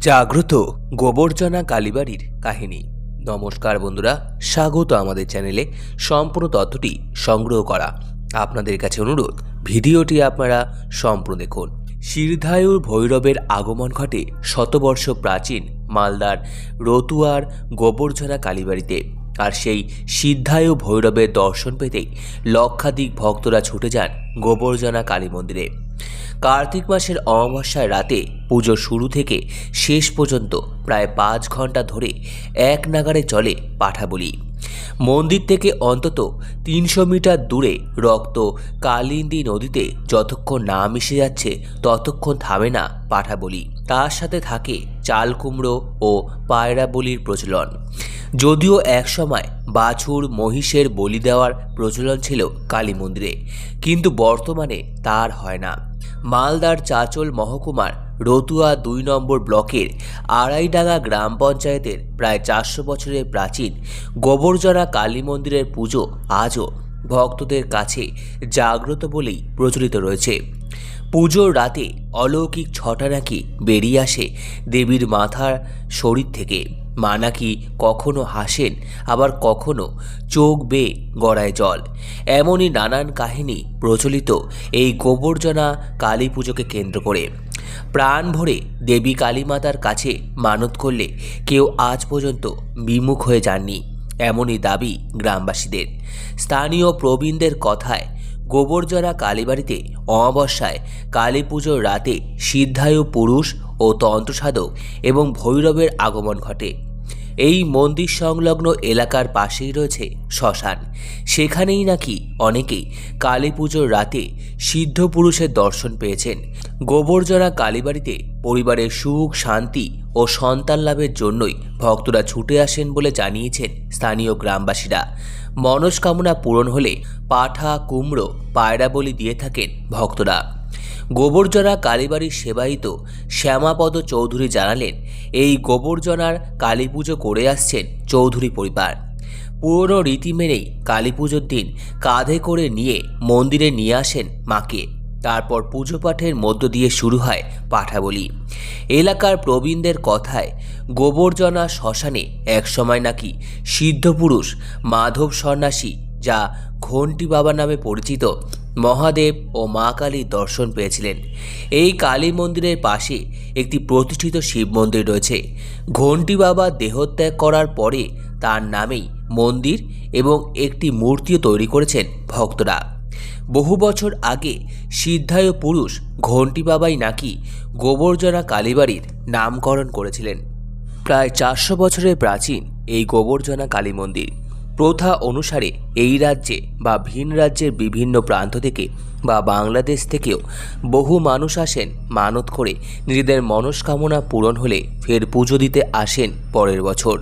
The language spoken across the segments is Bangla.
জাগ্রত গোবর্জনা কালীবাড়ির কাহিনী। নমস্কার বন্ধুরা, স্বাগত আমাদের চ্যানেলে সম্পূর্ণ তথ্যটি সংগ্রহ করা। আপনাদের কাছে অনুরোধ, ভিডিওটি আপনারা সম্পূর্ণ দেখুন। শিরধায়ুর ভৈরবের আগমন ঘটে শতবর্ষ প্রাচীন মালদার রতুয়ার গোবর্জনা কালীবাড়িতে। আর সেই সিদ্ধায়ু ভৈরবের দর্শন পেতেই লক্ষাধিক ভক্তরা ছুটে যান গোবর্জনা কালী মন্দিরে। কার্তিক মাসের অমাবস্যায় রাতে পুজো শুরু থেকে শেষ পর্যন্ত প্রায় পাঁচ ঘণ্টা ধরে এক নাগারে চলে পাঠাবলি। মন্দির থেকে অন্তত তিনশো মিটার দূরে রক্ত কালিন্দী নদীতে যতক্ষণ না মিশে যাচ্ছে, ততক্ষণ থামে না পাঠাবলি। তার সাথে থাকে চাল কুমড়ো ও পায়রা বলির প্রচলন। যদিও একসময় বাছুর মহিষের বলি দেওয়ার প্রচলন ছিল কালী মন্দিরে কিন্তু বর্তমানে তার হয় না। মালদার চাচল মহকুমার রতুয়া দুই নম্বর ব্লকের আড়াইডাঙ্গা গ্রাম পঞ্চায়েতের প্রায় চারশো বছরের প্রাচীন গোবরজরা কালী মন্দিরের পুজো আজও ভক্তদের কাছে জাগ্রত বলেই প্রচলিত রয়েছে। পুজোর রাতে অলৌকিক ছটা নাকি বেরিয়ে আসে দেবীর মাথার শরীর থেকে। মা নাকি কখনো হাসেন, আবার কখনো চোখ বেয়ে গড়ায় জল। এমনই নানান কাহিনী প্রচলিত এই গোবর্জনা কালী পুজোকে কেন্দ্র করে। প্রাণ ভরে দেবী কালীমাতার কাছে মানত করলে কেউ আজ পর্যন্ত বিমুখ হয়ে যাননি, এমনই দাবি গ্রামবাসীদের। স্থানীয় প্রবীণদের কথায় গোবরজরা কালীবাড়িতে অমাবস্যায় কালী পুজোর রাতে সিদ্ধায়ু পুরুষ ও তন্ত্রসাধক এবং ভৈরবের আগমন ঘটে। এই মন্দির সংলগ্ন এলাকার পাশেই রয়েছে শ্মশান। সেখানেই নাকি অনেকেই কালী পুজোর রাতে সিদ্ধ পুরুষের দর্শন পেয়েছেন। গোবরজরা কালীবাড়িতে পরিবারের সুখ, শান্তি ও সন্তান লাভের জন্যই ভক্তরা ছুটে আসেন বলে জানিয়েছেন স্থানীয় গ্রামবাসীরা। মনস্কামনা পূরণ হলে পাঠা, কুমড়ো পায়রা বলি দিয়ে থাকেন ভক্তরা। গোবরজনা কালীবাড়ির সেবায়িত শ্যামাপদ চৌধুরী জানালেন, এই গোবরজনার কালী পুজো করে আসছেন চৌধুরী পরিবার। পুরনো রীতি মেনেই কালী পুজোর দিন কাঁধে করে নিয়ে মন্দিরে নিয়ে আসেন মাকে। তারপর পুজো পাঠের মধ্য দিয়ে শুরু হয় পাঠাবলি। এলাকার প্রবীণদের কথায় গোবর্জনা শ্মশানে একসময় নাকি সিদ্ধপুরুষ মাধব সন্ন্যাসী, যা ঘণ্টি বাবা নামে পরিচিত মহাদেব ও মা কালীর দর্শন পেয়েছিলেন। এই কালী মন্দিরের পাশে একটি প্রতিষ্ঠিত শিব মন্দির রয়েছে। ঘণ্টি বাবা দেহত্যাগ করার পরে তার নামেই মন্দির এবং একটি মূর্তিও তৈরি করেছেন ভক্তরা। বহু বছর আগে সিদ্ধায় পুরুষ ঘণ্টি বাবাই নাকি গোবর্জনা কালীবাড়ির নামকরণ করেছিলেন। প্রায় চারশো বছরের প্রাচীন এই গোবর্জনা কালী মন্দির। প্রথা অনুসারে এই রাজ্যে বা ভিন রাজ্যের বিভিন্ন প্রান্ত থেকে বা বাংলাদেশ থেকেও বহু মানুষ আসেন মানত করে নিজেদের মনস্কামনা পূরণ হলে ফের পুজো দিতে আসেন পরের বছর।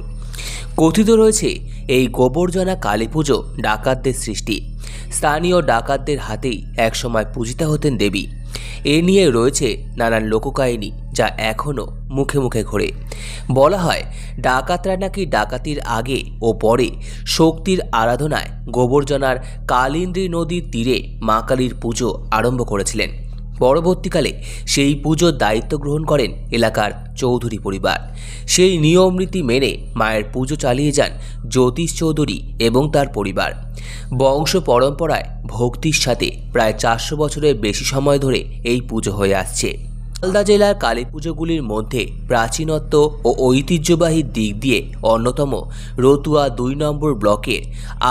কথিত রয়েছে, এই গোবর্জনা কালী পুজো ডাকাতদের সৃষ্টি। স্থানীয় ডাকাতদের হাতেই একসময় পূজিতা হতেন দেবী। এ নিয়ে রয়েছে নানান লোককাহিনী যা এখনও মুখে মুখে ঘোরে। বলা হয়, ডাকাতরা নাকি ডাকাতির আগে ও পরে শক্তির আরাধনায় গোবর্জনার কালিন্দ্রী নদীর তীরে মা কালীর পুজো আরম্ভ করেছিলেন। পরবর্তীকালে সেই পুজোর দায়িত্ব গ্রহণ করেন এলাকার চৌধুরী পরিবার। সেই নিয়ম রীতি মেনে মায়ের পুজো চালিয়ে যান জ্যোতিষ চৌধুরী এবং তার পরিবার। বংশ পরম্পরায় ভক্তির সাথে প্রায় চারশো বছরের বেশি সময় ধরে এই পুজো হয়ে আসছে। মালদা জেলার কালী পুজোগুলির মধ্যে প্রাচীনত্ব ও ঐতিহ্যবাহী দিক দিয়ে অন্যতম রতুয়া দুই নম্বর ব্লকের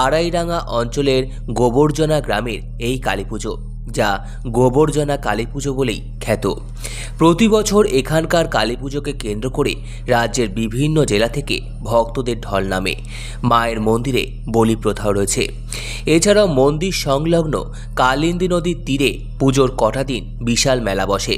আড়াইডাঙ্গা অঞ্চলের গোবর্জনা গ্রামের এই কালী পুজো, যা গোবর্জনা কালী পুজো বলেই খ্যাত। প্রতি বছর এখানকার কালী পুজোকে কেন্দ্র করে রাজ্যের বিভিন্ন জেলা থেকে ভক্তদের ঢল নামে। মায়ের মন্দিরে বলি প্রথাও রয়েছে। এছাড়াও মন্দির সংলগ্ন কালিন্দী নদীর তীরে পুজোর কটা দিন বিশাল মেলা বসে।